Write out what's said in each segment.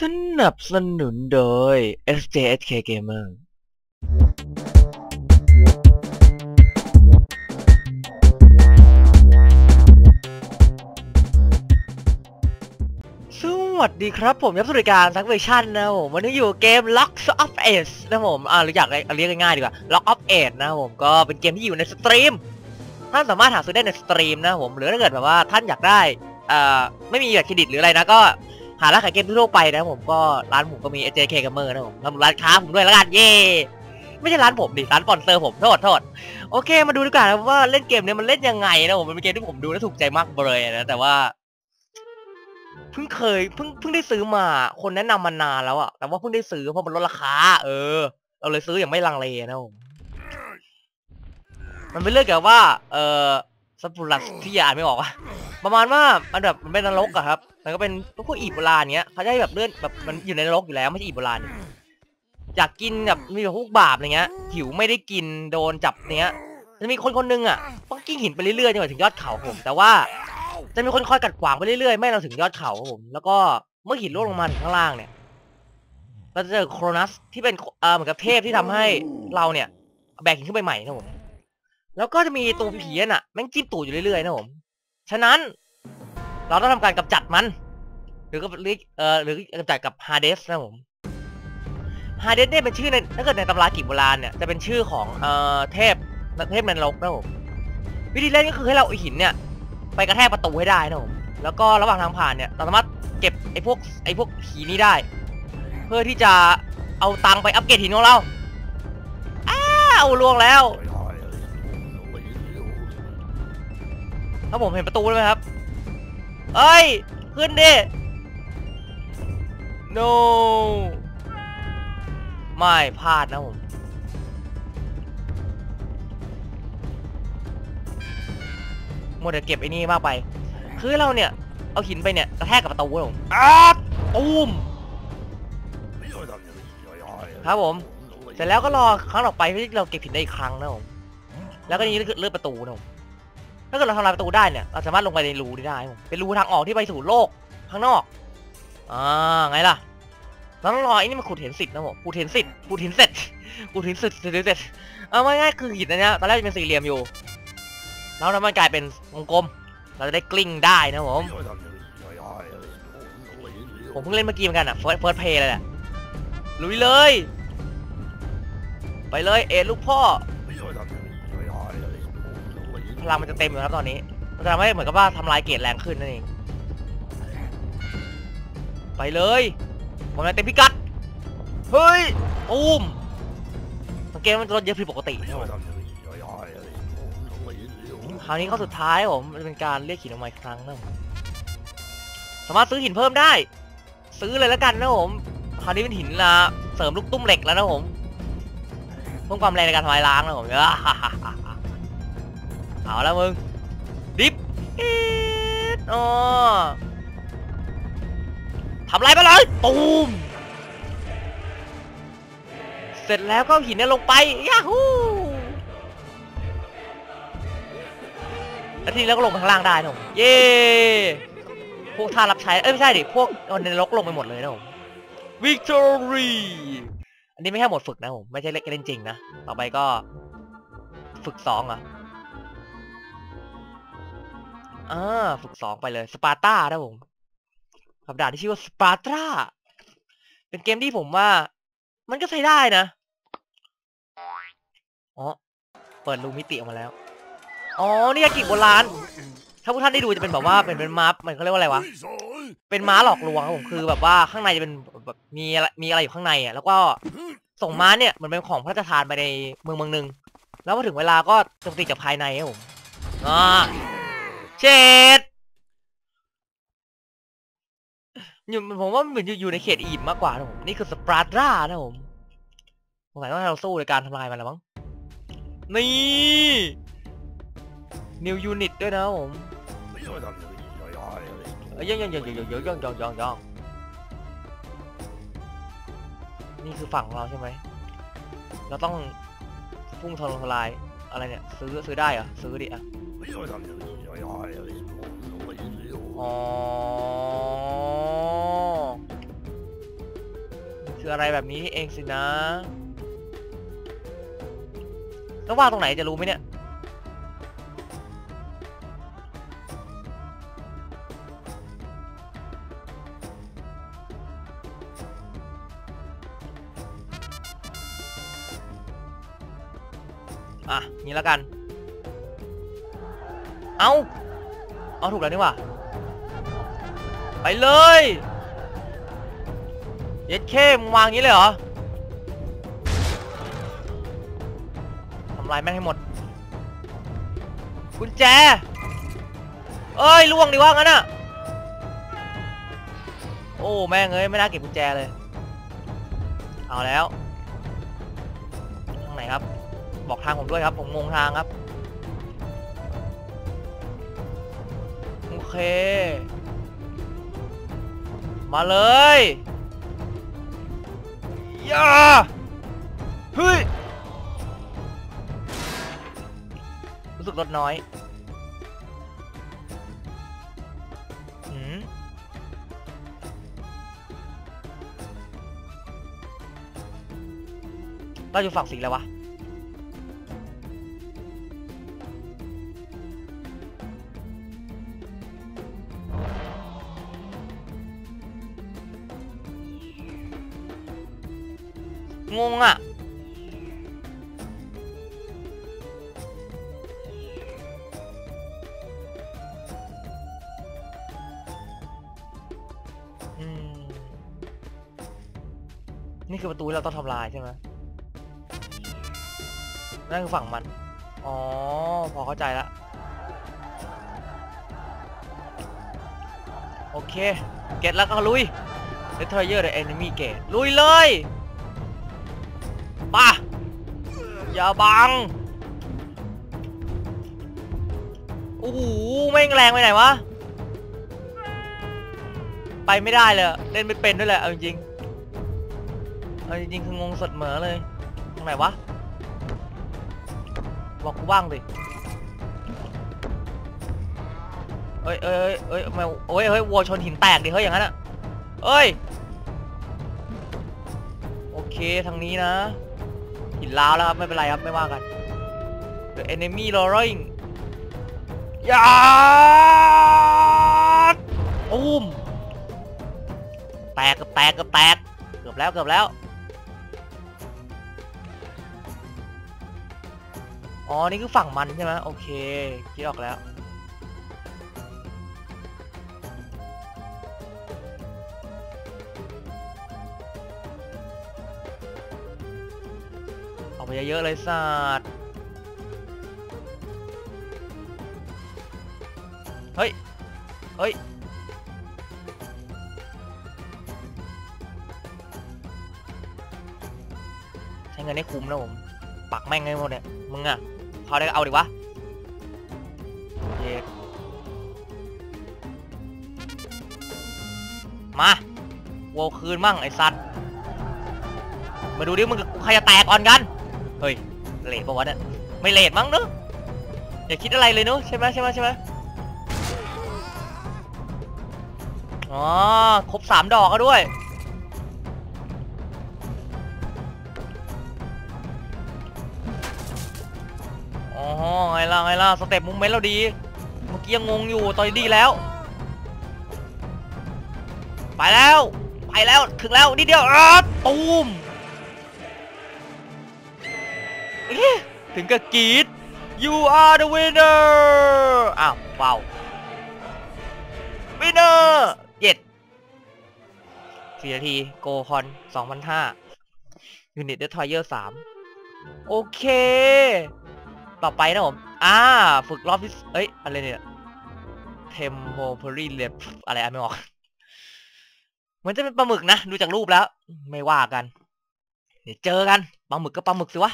สนับสนุนโดย SJSK Gamer สวัสดีครับผมยับสุริการทักเวอร์ชันนะผมวันนี้อยู่เกม Lock of Age นะผมอ่าหรืออยากเรียกง่ายๆดีกว่า Lock of Age นะผมก็เป็นเกมที่อยู่ในสตรีมท่านสามารถหาซื้อได้ในสตรีมนะผมหรือถ้าเกิดแบบว่าท่านอยากได้อ่าไม่มีบัตรเครดิตหรืออะไรนะก็ หาร้านขายเกมทั่วไปนะผมก็ร้านผมก็มี AJK Gamer นะผมทำร้านค้าผมด้วยแล้วกันเย่ไม่ใช่ร้านผมดิร้านสปอนเซอร์ผมโทษโทษโอเค มาดูดีกว่านะว่าเล่นเกมเนี้ยมันเล่นยังไงนะผมมันเป็นเกมที่ผมดูแล้วถูกใจมากเลยนะแต่ว่าเพิ่งเคยเพิ่งเพิ่งได้ซื้อมา คนแนะนำมานานแล้วอะแต่ว่าเพิ่งได้ซื้อเพราะมันลดราคา เออ เราเลยซื้ออย่างไม่ลังเลนะผมมันเป็นเรื่องเกี่ยวกับว่า เออสัปรัสที่อ่านไม่ออกอะประมาณว่ามันแบบมันเป็นนรกอะครับ มันก็เป็นพวกอีโบราณเนี้ยเขาจะให้แบบเลื่อนแบบมันอยู่ในนรกอยู่แล้วไม่ใช่อีโบราณอยากกินแบบมีพวกบาปอะไรเงี้ยหิวไม่ได้กินโดนจับเนี้ยจะมีคนคนหนึงอะต้องกิ้งหินไปเรื่อยๆจนกว่าถึงยอดเขาผม แต่ว่าจะมีคนคอยกัดขวางไปเรื่อยๆไม่เราถึงยอดเขาผม แล้วก็เมื่อหินร่วงลงมาถึงข้างล่างเนี่ยเราจะเจอโครนัสที่เป็นเออเหมือนกับเทพที่ทำให้เราเนี่ย แบกหินขึ้นไปใหม่นะผมแล้วก็จะมีตัวผีน่ะแม่งจิ้มตูดอยู่เรื่อยๆนะผมฉะนั้น เราต้องทำการกำจัดมัน หรือก็เรียกเอ่อหรือกำจัดกับฮาเดสนะผมฮาเดสเนี่ยเป็นชื่อในถ้าเกิดในตำรากิจโบราณเนี่ยจะเป็นชื่อของเอ่อเทพเทพนรกนะผมวิธีเล่นก็คือให้เราเอหินเนี่ย ไปกระแทกประตูให้ได้นะผมแล้วก็ระหว่างทางผ่านเนี่ยเราสามารถเก็บไอ้พวกไอ้พวกหินนี้ได้ เพื่อที่จะเอาตังไปอัปเกรดหินของเราอ้าวลวงแล้วถ้าผมเห็นประตูแล้วไหมครับ เอ้ย ขึ้นดิ no ไม่พลาดนะผมมัวแต่เก็บไอ้นี่มากไป คือเราเนี่ย เอาหินไปเนี่ยกระแทกกับประตูครับผมอ้าตูมครับผม เสร็จแล้วก็รอครั้งต่อไปเพื่อที่เราเก็บหินได้อีกครั้งนะผม แล้วก็นี่คือเลือกประตูนะผม ถ้าเกิดเราทำลายประตูได้เนี่ยเราสามารถลงไปในรูนี้ได้ผมเป็นรูทางออกที่ไปสู่โลกข้างนอกอ่าไงล่ะราต้องรอไอ้นี่มันขุดเห็นสิทธิ์นะผมขุดเห็นสิทธิ์ขุดเห็นเสร็จขุดเห็นสร็จเสร็จเสร็จเอาง่ายๆคือหินอันเนี้ยตอนแรกจะเป็นสี่เหลี่ยมอยู่ แล้วทำมันกลายเป็นวงกลม เราจะได้กลิ้งได้นะผมผมเพิ่งเล่นเมื่อกี้เหมือนกันอะเฟิร์สเฟิร์สเพย์เลยแหละลุยเลย ไปเลยเอ็ดลูกพ่อ พลังมันจะเต็มอยู่ครับตอนนี้ มันจะทำให้เหมือนกับว่าทำลายเกรดแรงขึ้นนั่นเอง ไปเลยผมจะเต็มพิกัด เฮ้ยตูมสังเกตมันลดเยอะผิดปกติคราวนี้เข้าสุดท้ายผมเป็นการเรียกหินออกมาอีกครั้งนะผมสามารถซื้อหินเพิ่มได้ ซื้อเลยแล้วกันนะผมคราวนี้เป็นหินนะเสริมลูกตุ้มเหล็กแล้วนะผมเพิ่มความแรงในการทำลายล้างนะผมเอ เอาแล้วมึง ดิฟอ๋อทำไรไปเลย ตูม เสร็จแล้วก็หินเนี่ยลงไปยาฮูแล้วทีนี้เราก็ลงไปข้างล่างได้นะผมเย้พวกท่ารับใช้ เอ้ยไม่ใช่ดิ พวกในนรกลงไปหมดเลยนะผม Victory อันนี้ไม่ใช่หมดฝึกนะผม ไม่ใช่เล่นจริงนะ ต่อไปก็ฝึกสองเห รอะอ่าฝึกสองไปเลยสปาร์ตานะผมกับด่านที่ชื่อว่าสปาร์ตาเป็นเกมที่ผมว่า มันก็ใช้ได้นะอ๋อเปิดรูมิติออกมาแล้ว อ๋อ นี่ยากิโบราณถ้าพวกท่านได้ดูจะเป็นแบบว่าเป็นเป็นม้ามันเขาเรียกว่าอะไรวะ เป็นม้าหลอกลวงครับผมคือแบบว่าข้างในจะเป็นแบบมีอะไรมีอะไรอยู่ข้างในอะแล้วก็ส่งม้าเนี่ยเหมือนเป็นของพระราชทานไปในเมืองเมืองหนึ่งแล้วพอถึงเวลาก็โจมตีจากภายในครับผมอ่า เช็ดอยู่ผมว่าเหมือนอยู่ในเขตอียิปต์มากกว่านะผมนี่คือสปาร์ตรานะผมสงสัยว่าเราสู้ในการทำลายมันแล้วมั้งนี่นิวยูนิตด้วยนะผมเอ้ยยังยังยังยังยังยังยังยังยังนี่คือฝั่งของเราใช่ไหมเราต้องพุ่งทะลงทลายอะไรเนี่ย ซื้อซื้อได้เหรอซื้อดิอะ อ๋อ คืออะไรแบบนี้นี่เองสินะต้องวาตรงไหนจะรู้ไหมเนี่ย อะ นี่แล้วกัน เอาเอาถูกแล้วนี่ว่าไปเลยเย็ดเข้มวางอย่างนี้เลยเหรอทำลายแม่งให้หมดกุญแจ เอ้ยล่วงดิว่างั้นอะโอ้แม่งเอ้ยไม่น่าเก็บกุญแจเลย เอาแล้วทางไหนครับ บอกทางผมด้วยครับ ผมงงทางครับ เค มาเลยย่าเฮ้ย รู้สึกลดน้อยหืมเราอยู่ฝั่งสีแล้ววะ ประตูที่เราต้องทำลายใช่ไหมนั่นคือฝั่งมัน อ๋อ พอเข้าใจละโอเค เก็ตแล้วก็ลุย Destroyer the enemy gate ลุยเลยป่ะอย่าบัง โอ้โหแม่งแรงไปไหนวะ ไปไม่ได้เลย เล่นไม่เป็นด้วยแหละ เอาจริงๆ เอาจริงๆคืองงสดเหมอเลยตรงไหนวะบอกกูบ้างดิเอ้ยเอ้ยเอ้ยเอ้ยทำไมโอ้ยเฮ้ยวัวชนหินแตกดิเฮ้ยอย่างนั้นอะเอ้ยโอเคทางนี้นะหินล้าวแล้วครับไม่เป็นไรครับไม่ว่ากัน The enemy roaring ยาดอุ้มแตกเกับแตกเกับแตกเกือบแล้วเกือบแล้ว อ๋อ นี่คือฝั่งมันใช่ไหมโอเคคิดออกแล้วเอาไปเยอะๆเลยสัตว์เฮ้ย เฮ้ยใช้เงินให้คุ้มนะผม ปักแม่งให้หมดเนี่ยมึงอะ เขาได้ก็เอาดิวะมาโวคืนมั่งไอ้สัตว์ มาดูดิมึงใครจะแตกก่อนกัน เฮ้ยเลทปะวะเนี่ยไม่เลทมั้งเนอะอย่าคิดอะไรเลยเนอะใช่ไหมใช่ไหมใช่ไหมอ๋อครบสามดอกก็ด้วย สเต็ปมูเมนต์เราดี เมื่อกี้ยังงงอยู่ตอนนี้ดีแล้ว ไปแล้ว ไปแล้ว ถึงแล้วนิดเดียวอะตูมเอ๊ะถึงกับกรีด you are the winner อ้าวว้า winner เจ็ดสี่นาทีโกคอนสองพันห้ายูนิตเดทอยเยอร์สามโอเค ต่อไปนะผม อ่า ฝึกรอบที่เอ้ย อะไรเนี่ย temporary left อะไรอ่านไม่ออก เหมือนจะเป็นปลาหมึกนะ ดูจากรูปแล้ว ไม่ว่ากันเดี๋ยวเจอกัน ปลาหมึกก็ปลาหมึกสิวะ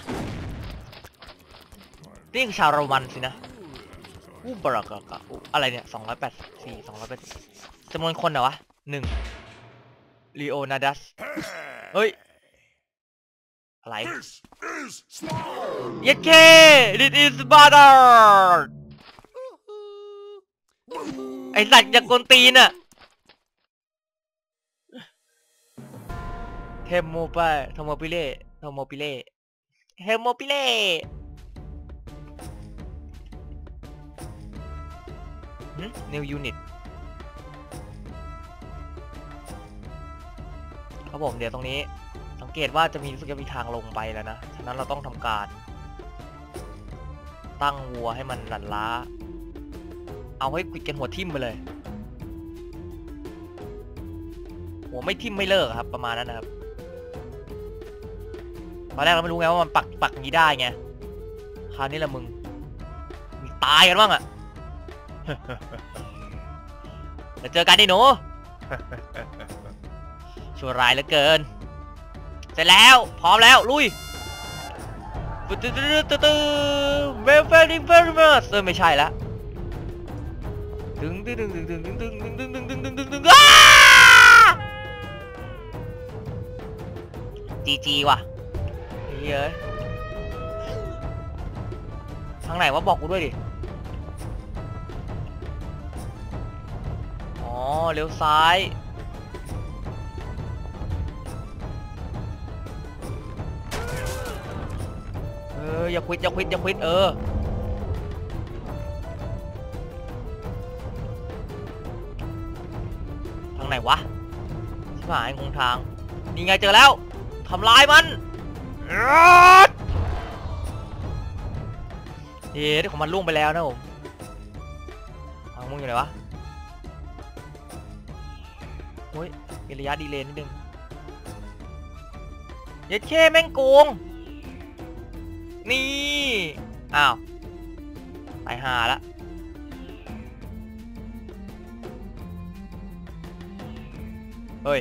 นี่คือชาวโรมันสินะอู้บรักกะอู้อะไรเนี่ยสองร้อยแปดสี่สองร้อยแปดจำนวนคนเหรอวะหนึ่งลีโอนาดัส เฮ้ย อะไร This is Sparta! เย็ดเค this is butter ไอสัตว์จากกวนตีนอะเทมโมไปเทมโมปิเล่เทมโมปิเล่เทมโมปิเล่หึ new unit ครับผมเดี๋ยวตรงนี้ สังเกตว่าจะมีรู้สึกจะมีทางลงไปแล้วนะ ฉะนั้นเราต้องทำการ ตั้งวัวให้มันหลั่นล้า เอาให้กิดกันหัวทิ่มไปเลย หัวไม่ทิ่มไม่เลิกครับ ประมาณนั้นนะครับตอนแรกเราไม่รู้ไงว่ามันปักปักงี้ได้ไง คราวนี้ละมึงมีตายกันบ้างอะเดี๋ยวเจอกันดิหนูชั่วร้ายเหลือเกิน สร็จแล้วพร้อมแล้วลุยตึ๊ดตึ๊ดตึ๊ดตึ๊ดตึ๊ด very very very much เออไม่ใช่ละดึงดึงดึงดึงดึงดึงดึงดึงดึงดึงดึงดึงดึงอ้าจีจีว่ะเฮ้ยทางไหนวะบอกกูด้วยดิอ๋อเลี้ยวซ้าย ออย่าควิดอย่าควิดอย่าควิดเออทางไหนวะชิบหายงงทางนี่ไงเจอแล้วทำลายมันเอ๊ะของมันล่วงไปแล้วนะผมทางมึงอยู่ไหนวะโอ้ยมีระยะดีเลย์นิดนึงเย็ดเข้แม่งโกง นี่ อ้าวตายหาละเฮ้ย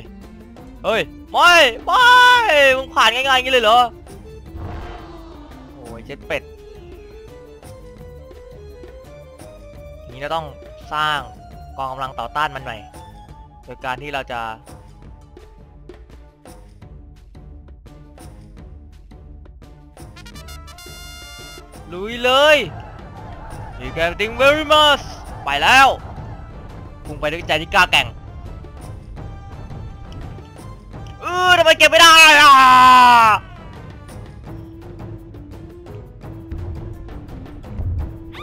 เฮ้ย ไม่ ไม่ มึงผ่านง่ายๆอย่างนี้เลยเหรอ โอ้ยเจ็ดเป็ดทีนี้เราต้องสร้างกองกำลังต่อต้านมันหน่อย โดยการที่เราจะ ลุยเลยนี่แกติงเวอร์มัสไปแล้วพุ่งไปด้วยใจที่กล้าแก่งเออทำไมเก็บไม่ได้อะ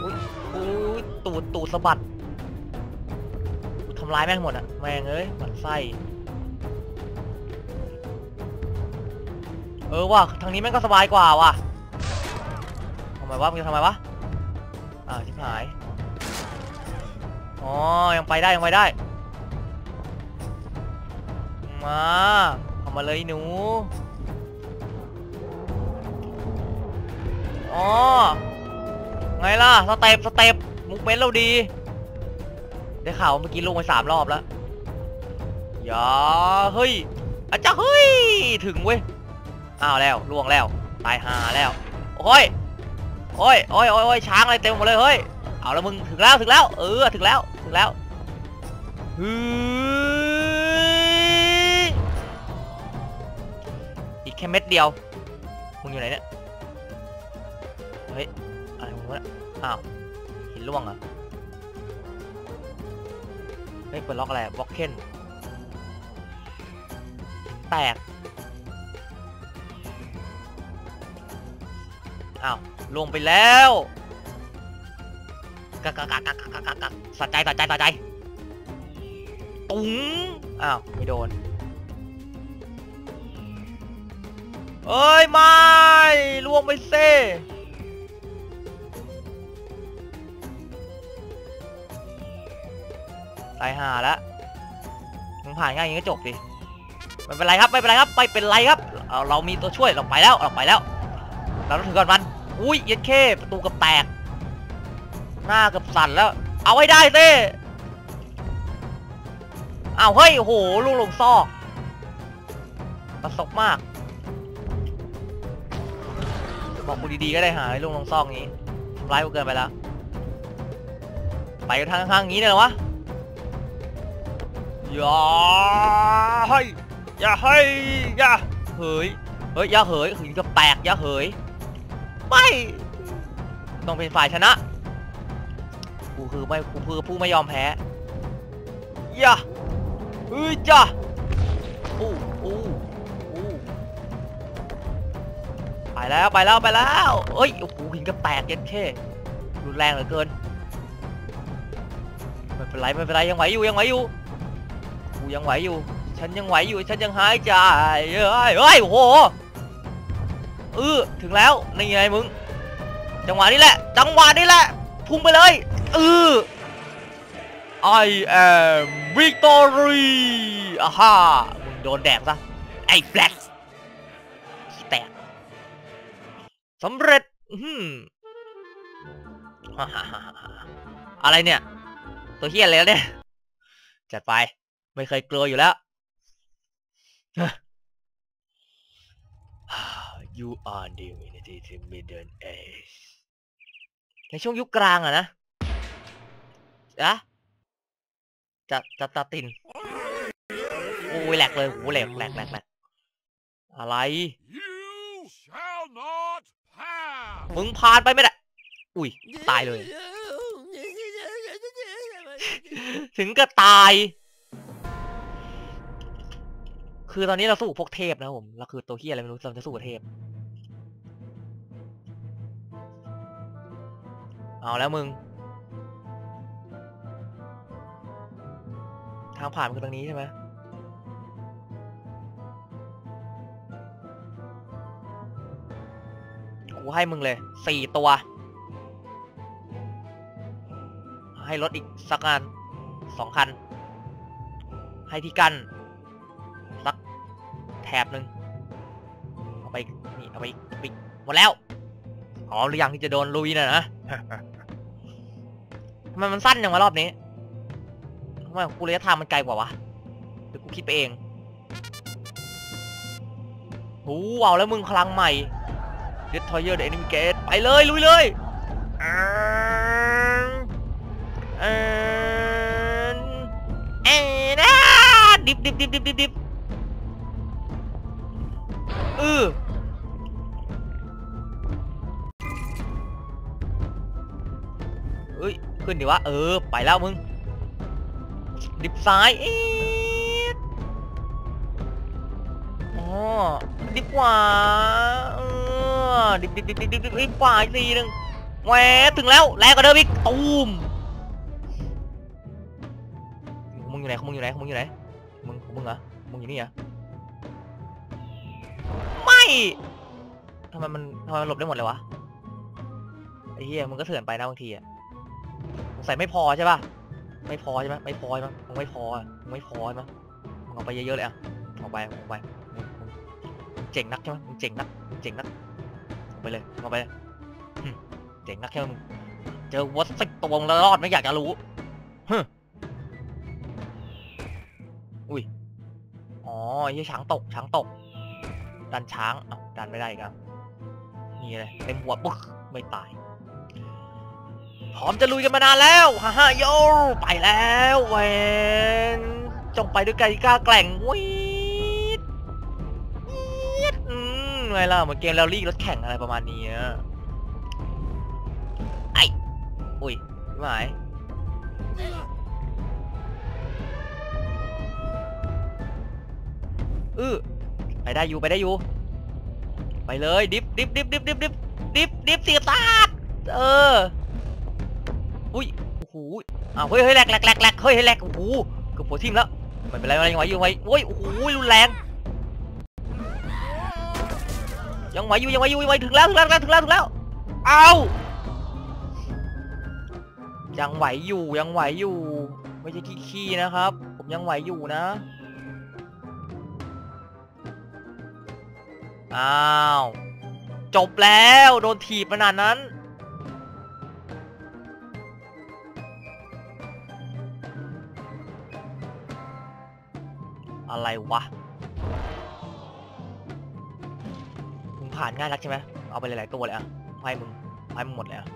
อุ๊ยตูดตูดสะบัดทำร้ายแม่งหมดอะแม่งเอ้ยหมันไส้เออว่ะทางนี้แม่งก็สบายกว่าว่ะำไมวะมึงจะทำไมวะอ่าวชิบหายอ๋อยังไปได้ยังไปได้ มาเข้ามาเลยหนูอ๋อไงล่ะสเต็ปสเต็ปมุกเมนเราดี ได้ข่าวว่าเมื่อกี้ลงไปสามรอบแล้วอย่าเฮ้ยอาจารย์เฮ้ย ถึงเว้ยอ้าวแล้วล่วงแล้ว ตายหาแล้ว โอ้ย โอ้ยโอ้ยโอ้ยอ้ยช้างอะไรเต็มหมดเลยเฮ้ยเอาแล้วมึงถึงแล้วถึงแล้ว เออถึงแล้วถึงแล้วฮึอีกแค่เม็ดเดียวมึงอยู่ไหนเนี่ยเฮ้ยอะไรของมึงวะเนี่ยอ้าวหินล่วงเหรอเฮ้ยเปิดล็อกอะไรบล็อกเคนแตกอ้าว ลงไปแล้วกักกักกักกักกักกักกักสะใจสะใจสะใจตุ้งอ้าวไม่โดนเอ้ยไม่ล่วงไปเซ่ตายห่าแล้วมึงผ่านง่ายอย่างนี้ก็จบดิไม่เป็นไรครับไม่เป็นไรครับไม่เป็นไรครับเรามีตัวช่วยเราไปแล้วเราไปแล้ว เราต้องถือก่อนมั อุ้ยเย็ดเข้ประตูกับแตก หน้ากับสั่นแล้ว เอาให้ได้เต้เอาเฮ้ยโอ้โหลูกลงซอกประสบมาก บอกกูดีๆก็ได้หาไอ้ลูกลงซอกนี้ทำร้ายกูเกินไปแล้ว ไปทางข้างๆนี้เลยเหรอวะอย่าให้อย่าให้อย่าเฮ้ยเฮ้ยอย่าเหยหินกับแตกอย่าเหย ไม่ต้องเป็นฝ่ายชนะ กูคือไม่กูคือผู้ไม่ยอมแพ้ย่าเฮ้ยจ้าอู้อู้อู้ไปแล้วไปแล้วไปแล้วเอ้ยโอ้โหหินกับแตกเย็นแค่รุนแรงเหลือเกินไม่เป็นไรไม่เป็นไรยังไหวอยู่ยังไหวอยู่กูยังไหวอยู่ ฉันยังไหวอยู่ฉันยังหายใจเอ้ยเอ้ยโอ้โห เออถึงแล้วนี่ไงมึง จังหวะนี้แหละ จังหวะนี้แหละ พุ่งไปเลยเออ I am victory อ่าฮ่ามึงโดนแดกซะไอ้แฟลกขี้แตกสำเร็จฮ่าฮ่าฮ่าฮ่าอะไรเนี่ย ตัวเฮียอะไรเนี่ย จัดไป ไม่เคยกลัวอยู่แล้ว You are divinity to middle age ในช่วงยุคกลางอะนะอะจะจะตาติน โอ้ยแหลกเลยโอ้แหลกแหลกแหลกแหลกอะไร You shall not pass. มึงผ่านไปไม่ได้ อุ้ย ตายเลย ถึงก็ตาย คือตอนนี้เราสู้พวกเทพนะผม เราคือตัวเฮียอะไรไม่รู้เราจะสู้กับเทพ เอาแล้วมึง ทางผ่านมันคือตรงนี้ใช่ไหมกูให้มึงเลยสี่ตัว ให้รถอีกสักงานสองคัน ให้ที่กั้นสักแถบหนึ่งเอาไปนี่เอาไปไปอีกหมดแล้วอ๋อหรือยังที่จะโดนลุยน่ะนะ ทำไมมันสั้นอย่างวะรอบนี้ทำไมของกูระยะทางมันไกลกว่าวะหรือกูคิดไปเองโอ้เอาแล้วมึงพลังใหม่เดททอยเยอร์เดอะแอนิมเกตไปเลยลุยเลยเอ่านอ่านอ่านดิบดิบดิบดิบดิบดิบเออ ขึ้นดิวะเออ ไปแล้วมึง ดิบซ้ายอ๋อดิบขวาเออดิบดิบดิบดิบดิบดิบขวาอีกทีหนึ่งแหวถึงแล้วแรงกว่าเดิมอีกตูมมึงอยู่ไหนของมึงอยู่ไหนของมึงอยู่ไหนมึงของมึงเหรอมึงอยู่นี่เหรอไม่ทำไมมันทำไมมันหลบได้หมดเลยวะไอ้เหี้ยมึงก็เถื่อนไปนะบางทีอะ สงสัยไม่พอใช่ป่ะ ไม่พอใช่ไหมไม่พอใช่ไหมมึงไม่พออะมึงไม่พอใช่ไหมมึงเอาไปเยอะๆเลยอะเอาไปเอาไปเจ๋งนักใช่ไหมมึงเจ๋งนักเจ๋งนักเอาไปเลยเอาไปเลยเจ๋งนักใช่ไหมมึงเจอวัดสิบตัวมึงแล้วรอดไม่อยากจะรู้ฮึอุ้ยอ๋อไอ้ช้างตกช้างตก ดันช้างอ้าดันไม่ได้อีกอะนี่เลยเต็มหัวปึ๊กไม่ตาย พร้อมจะลุยกันมานานแล้วฮ่าฮ่าโยไปแล้วเวนจงไปด้วยกันที่กล้าแกร่งวีดวีดอืมไงล่ะเหมือนเกมแรลลี่รถแข่งอะไรประมาณนี้ไออุ้ยหมายเออไปได้อยู่ไปได้อยู่ ไปเลยดิฟดิฟดิฟดิฟดิฟดิฟดิฟดิฟเสียบตาดเออ อุ้ยโอ้โหอ้าวเฮ้ยเฮ้ยแหลกแหลกแหลกแหลกเฮ้ยเฮ้ยแหลกโอ้โหเกือบหัวทิ่มแล้วไม่เป็นไรไม่เป็นไรยังไหวอยู่ยังไหวโอ้ยโอ้โหรุนแรงยังไหวอยู่ยังไหวอยู่ยังไหวถึงแล้วถึงแล้วถึงแล้วถึงแล้วเอายังไหวอยู่ยังไหวอยู่ ไม่ใช่ขี้ขี้นะครับ ผมยังไหวอยู่นะอ้าวจบแล้วโดนถีบขนาดนั้น อะไรวะมึงผ่านง่ายนักใช่ไหมเอาไปหลายๆตัวเลยอะให้มึงให้มึงหมดเลยอะ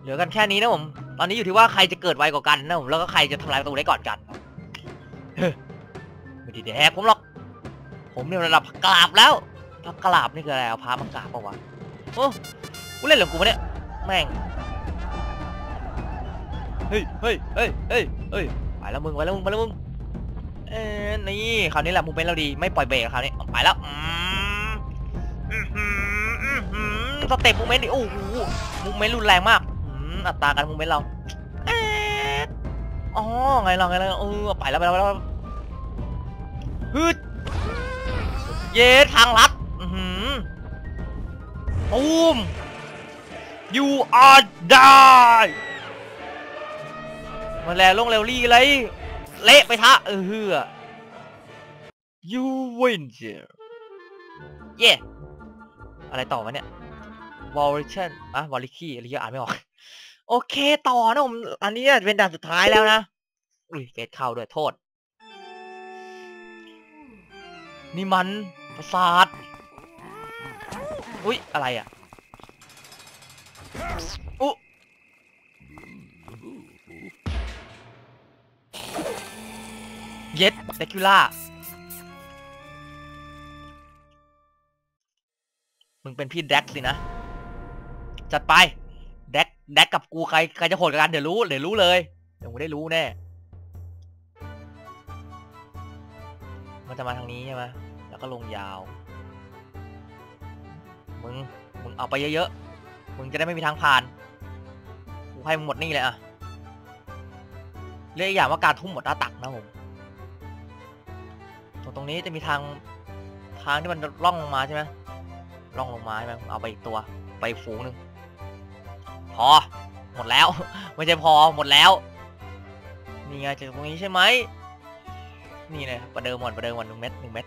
เหลือกันแค่นี้นะผม ตอนนี้อยู่ที่ว่าใครจะเกิดไวกว่ากันนะผมแล้วก็ใครจะทำลายประตูได้ก่อนกันไม่ได้แดกผมหรอก ผมเนี่ยระดับกราบแล้วพักกราบนี่คืออะไรเอาพามากราบปล่าวะโอ้กูเล่นเหรือกูเนี่ยแม่งเฮ้ยเฮ้ยเฮ้ยเฮ้ยเฮ้ยไปแล้วมึงไปแล้วมึงไปแล้วมึง เอ้ยนี่คราวนี้แหละมูเมนต์เราดีไม่ปล่อยเบรกคราวนี้ไปแล้วอืมสเต็ปมูเมนต์ดิโอ้โหมูเมนต์รุนแรงมากอืมอัตราการมูเมนต์เราแอ๊ดอ๋อไงล่ะไงล่ะเออไปแล้วไปแล้วไปแล้วฮึดเย้ทางลัดอือหือตูม you are die มาแล้วลงเร็วรี่เลย เละไปทะเออฮือ you win เย่อะไรต่อวะเนี่ย v o l i t i o n อะ v o l i k y อะไรเยอะอ่านไม่ออก โอเคต่อนะผม อันนี้เป็นด่านสุดท้ายแล้วนะ อุ้ยเกตเข้าด้วยโทษ นี่มันประสาท อุ้ยอะไรอะ เย็ดเดคิล่า มึงเป็นพี่แดกสินะ จัดไป แดกแดกกับกูใครใครจะโหดกันเดี๋ยวรู้ เดี๋ยวรู้เลย เดี๋ยวกูได้รู้แน่ มันจะมาทางนี้ใช่ไหมแล้วก็ลงยาว มึง มึงเอาไปเยอะๆ มึงจะได้ไม่มีทางผ่าน กูให้มึงหมดนี่เลยอะเรียกอีกอย่างว่าการทุ่มหมดหน้าตักนะผม รงตรงนี้จะมีทางทางที่มันล่องลงมาใช่ไหมล่องลงมาใช่ไหมเอาไปอีกตัวไปฝูงหนึ่งพอ หมดแล้ว ไม่ใช่พอหมดแล้ว นี่ไงจากตรงนี้ใช่ไหมนี่เลยประเดิมก่อนประเดิมก่อนหนึ่งเม็ดหนึ่งเม็ด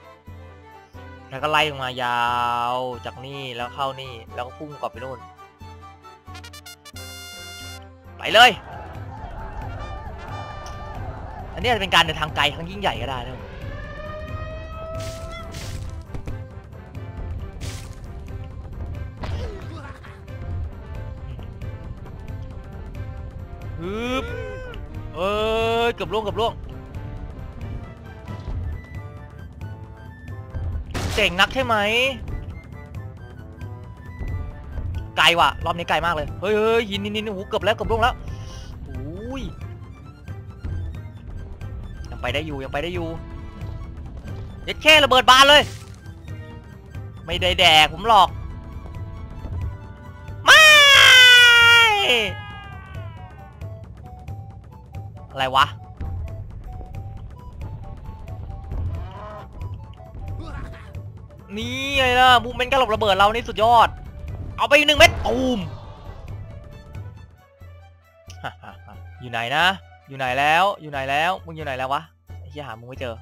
แล้วก็ไล่ลงมายาวจากนี่แล้วเข้านี่แล้วก็พุ่งกลับไปนู่นไปเลย อันนี้จจะเป็นการเดินทางไกลครั้งยิ่งใหญ่ก็ได้นะ ฮึบเอ้ยเกือบล่วงเกือบล่วงเจ๋งนักใช่ไหมไกลว่ะรอบนี้ไกลมากเลยเฮ้ยเฮ้ยหินนินนินโอ้โหเกือบแล้วเกือบล่วงแล้วโอ้ยยังไปได้อยู่ยังไปได้อยู่ยัดแค่ระเบิดบานเลย ไม่ได้แดกผมหรอก อะไรวะ นี่ไงล่ะมูเมนการหลบระเบิดเรานี่สุดยอด เอาไปอีกหนึ่งเม็ดตูมอยู่ไหนนะ อยู่ไหนแล้ว อยู่ไหนแล้ว มึงอยู่ไหนแล้ววะเหี้ยหามึงไม่เจอ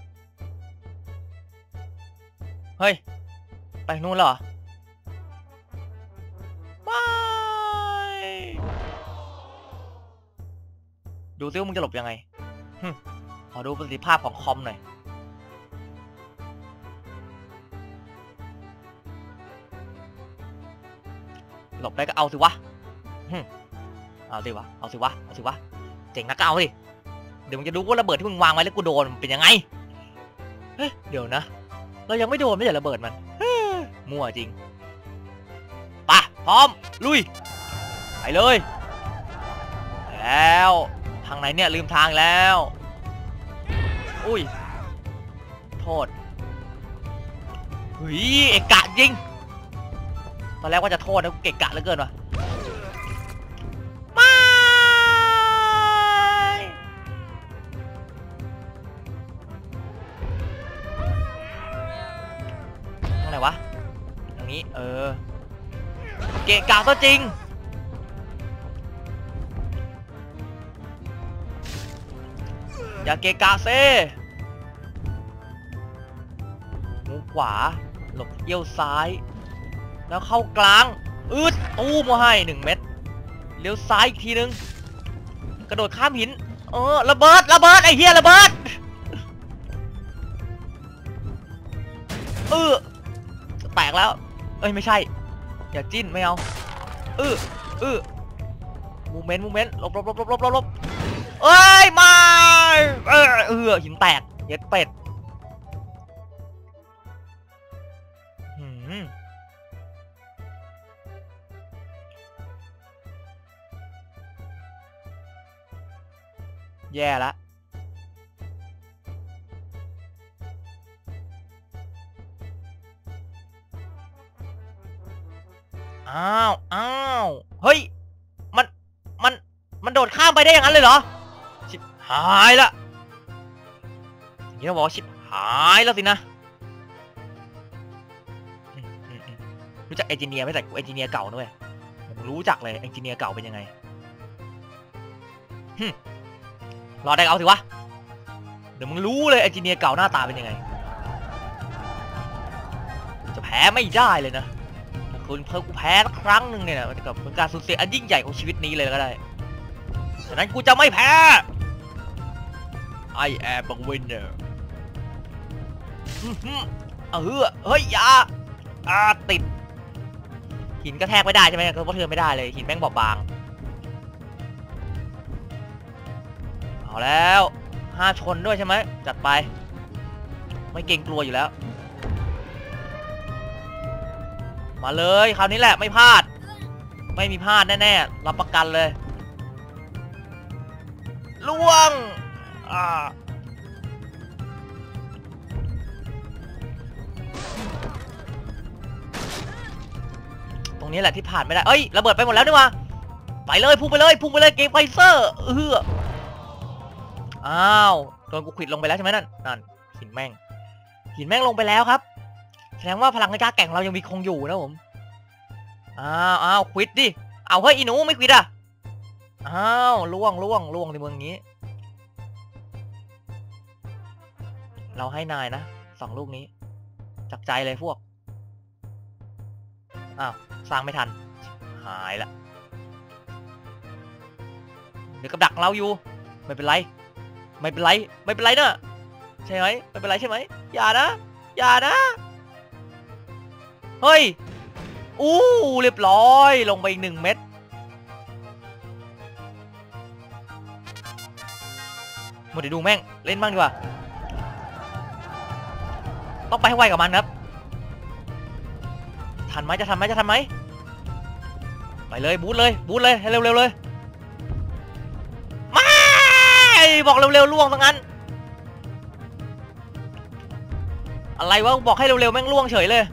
เฮ้ย ไปนู่นเหรอ ดูซิว่ามึงจะหลบยังไงหึขอดูประสิทธิภาพของคอมหน่อย หลบได้ก็เอาสิวะหึเอาสิวะ เอาสิวะ เอาสิวะ เจ๋งนะก็เอาสิ เดี๋ยวมึงจะดูว่าระเบิดที่มึงวางไว้แล้วกูโดนเป็นยังไง เฮ้ย เดี๋ยวนะ เรายังไม่โดนไม่ใช่ระเบิดมันมั่วจริงไปะพร้อม ลุย ไปเลย แล้ว ทางไหนเนี่ยลืมทางแล้ว อุ้ย โทษเฮ้ยเอกะจิง ตอนแรกว่าจะโทษนะเกะกะเหลือเกินว่ะไม่ตรงไหนวะ ตรงนี้ เออ เกะกะก็จริง อย่าเกะกะเซ่มุกขวา หลบเอี้ยวซ้าย แล้วเข้ากลาง อืดตู้มาให้หนึ่งเม็ด เลี้ยวซ้ายอีกทีนึง กระโดดข้ามหิน เออ ระเบิด ระเบิด ไอ้เหี้ยระเบิด เออแตกแล้ว เอ้ย ไม่ใช่ อย่าจิ้น ไม่เอา เออเออมูเมนต์มูเมนต์หลบหลบหลบหลบหลบลบเอ้ย มา เออเออหินแตกเย็ดเป็ดหืมแย่ละอ้าว อ้าว เฮ้ย มัน มัน มันโดดข้ามไปได้อย่างนั้นเลยเหรอ หายละอย่างนี้เราบอกว่าชิบหายแล้วสินะรู้จักเอนจิเนียร์ไหมแต่กูเอนจิเนียร์เก่าด้วยผมรู้จักเลยเอนจิเนียร์เก่าเป็นยังไงฮึรอได้เอาสิวะ เดี๋ยวมึงรู้เลยเอนจิเนียร์เก่าหน้าตาเป็นยังไง จะแพ้ไม่ได้เลยนะคุณเพิ่งกูแพ้ครั้งหนึ่งเนี่ยนะมันกับเป็นการสูญเสียอันยิ่งใหญ่ของชีวิตนี้เลยก็ได้ฉะนั้นกูจะไม่แพ้ I am a winner อื้อหือเออเฮ้ยยาอ่าติด หินกระแทกไม่ได้ใช่ไหมก็เพราะเธอไม่ได้เลย หินแม่งบอบบาง เอาแล้วห้าชนด้วยใช่ไหมจัดไป ไม่เกรงกลัวอยู่แล้ว มาเลยคราวนี้แหละไม่พลาด ไม่มีพลาดแน่ๆรับประกันเลยล่วง อ่าตรงนี้แหละที่ผ่านไม่ได้ เอ้ยระเบิดไปหมดแล้วนี่วะไปเลยพุ่งไปเลยพุ่งไปเลยเกมไฟเซอร์เอออ้าวโดนกูขวิดลงไปแล้วใช่ไหมนั่นนั่นหินแม่งหินแม่งลงไปแล้วครับ แสดงว่าพลังกล้าแก่งเรายังมีคงอยู่นะผมอ้าวอ้าวควิดดิเอาเฮ้ยอีหนูไม่ควิดอะอ้าวล่วงล่วงล่วงในเมืองนี้ เราให้นายนะสองลูกนี้ จักใจเลยพวก อ้าว สร้างไม่ทัน หายละ เดี๋ยวกับดักเราอยู่ ไม่เป็นไร ไม่เป็นไร ไม่เป็นไรเนอะใช่ไหมไม่เป็นไรใช่ไหม อย่านะ อย่านะ เฮ้ย อู้เรียบร้อย ลงไปอีกหนึ่งเม็ดหมดเดี๋ยวดูแม่ง เล่นบ้างดีกว่า ต้องไปให้ไวกับมันครับทันไหมจะทันไหมจะทันไหมไปเลยบูทเลยบูทเลยให้เร็วๆเลยไม่บอกเร็วๆล่วงทั้งนั้น อะไรวะบอกให้เร็วๆแม่งล่วงเฉยเลย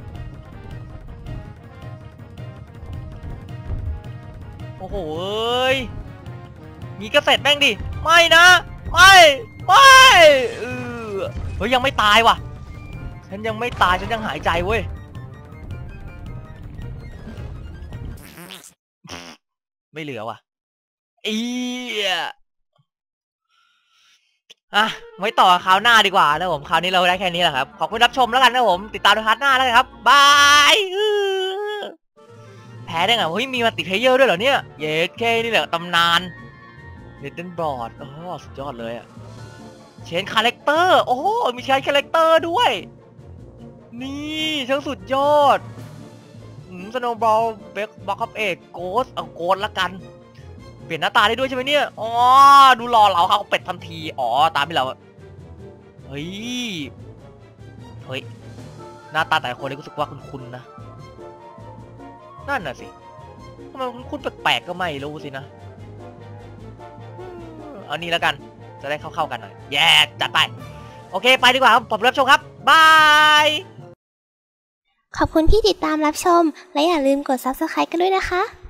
โอ้โหเอ้ยงี้ก็เสร็จแม่งดิไม่นะไม่ไม่เออเฮ้ยยังไม่ตายว่ะ ฉันยังไม่ตายฉันยังหายใจเว้ย ไม่เหลือว่ะอียอะไว้ต่อคราวหน้าดีกว่านะผมคราวนี้เราได้แค่นี้แหละครับ ขอบคุณรับชมแล้วกันนะผม ติดตามในพาร์ทหน้าแล้วกันครับ บาย แพ้ได้ไงเฮ้ยมีมาติเพเยอร์ด้วยเหรอเนี่ย เย้แค่นี่แหละตำนานเดนเดนบอร์ดโอ้สุดยอดเลยอะเชนคาแรคเตอร์ โอ้มีเชนคาแรคเตอร์ด้วย นี่ช่างสุดยอดสโนว์บอลเบคบ็อกคัพเอกโกสเอาโกสละกัน เปลี่ยนหน้าตาได้ด้วยใช่ไหมเนี่ย อ๋อ ดูหล่อเหลาเขาเป็ดทันที อ๋อ ตามที่เรา เฮ้ย เฮ้ย หน้าตาแต่ละคนเลยรู้สึกว่าคุ้นๆนะ นั่นน่ะสิทำไมคุ้นๆแปลกๆก็ไม่รู้สินะ เอานี่แล้วกัน จะได้เข้าๆกันหน่อย แย่จัดไป โอเค ไปดีกว่าครับ ผมรับชมครับ บาย ขอบคุณที่ติดตามรับชม และอย่าลืมกด subscribe กันด้วยนะคะ